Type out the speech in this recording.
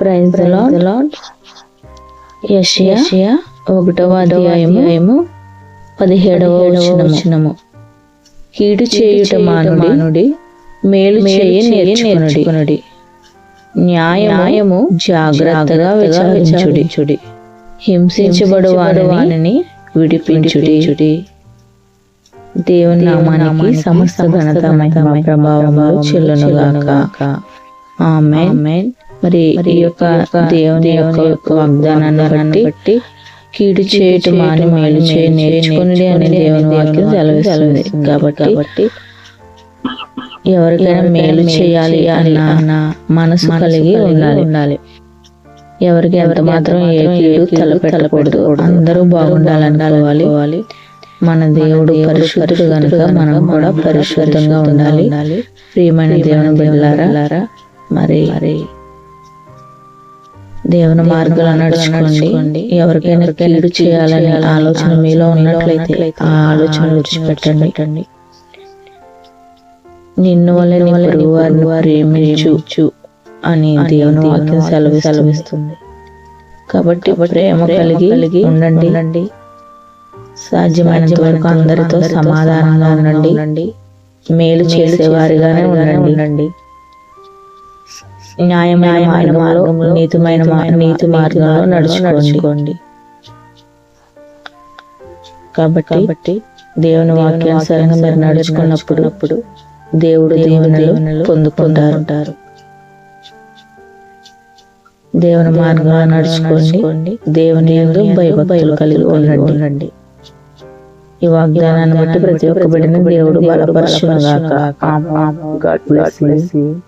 Praise lord యషియా ఒకటవ అధ్యాయము పదిహేడవ వచనము. కీడు చేయుట మానుడి మేలు చేయ నేర్చుకునుడి. న్యాయము జాగ్రత్తగా విచారించుడి. హింసించబడు వారిని విడిపించుడి. దేవుని నామానికి సమస్త ఘనత మహిమ ప్రభావములు చెల్లునుగాక. ఆమేన్. మరి ఈ యొక్క దేవుని యొక్క వాగ్దానాన్ని బట్టి కీడు చేయటం మాని మేలు చేయ నేర్చుకుని అని దేవుని వాక్యం సెలవిస్తుంది. కాబట్టి కాబట్టి ఎవరికైనా మేలు చేయాలి అన్న మనసు కలిగి ఉండాలి. ఉండాలి. ఎవరికి ఎంత మాత్రం ఏ కీడు తలపెట్టకూడదు. అందరూ బాగుండాలనుకోవాలి. మన దేవుడు పరిశుద్ధుడు గనుక మనం కూడా పరిశుద్ధంగా ఉండాలి. ప్రియమైన దేవుని బిడ్డలారా మరి మరి దేవుని మార్గాలు నడుచుకోండి. ఎవరికైనా కీడు చేయాలనే ఆలోచన మీలో ఉన్నట్లయితే ఆ ఆలోచన విడిచిపెట్టండి. నిన్ను వల్ల నీ పొరుగు వారిని ప్రేమించు అని దేవుని వాక్యం సెలవు సెలవిస్తుంది. కాబట్టి ప్రేమ కలిగి కలిగి ఉండండి. సాధ్యమైనంత వరకు అందరితో సమాధానంగా ఉండండి. మేలు చేసేవారిగానే ఉండండి. ఉండండి. న్యాయమైన మార్గంలో నీతిమైన నీతి మార్గంలో నడుచుకోండి. కాబట్టి కాబట్టి దేవుని వాక్యానుసారంగా మీరు నడుచుకున్నప్పుడు దేవుడు దేవుని పొందుకుంటారు. దేవుని మార్గంలో నడుచుకోండి. దేవుని యందు భయభక్తులు కలిగి ఉండండి. ఈ వాగ్దానాన్ని బట్టి ప్రతి ఒక్క బిడ్డని దేవుడు బలపరచునుగాక. God bless you.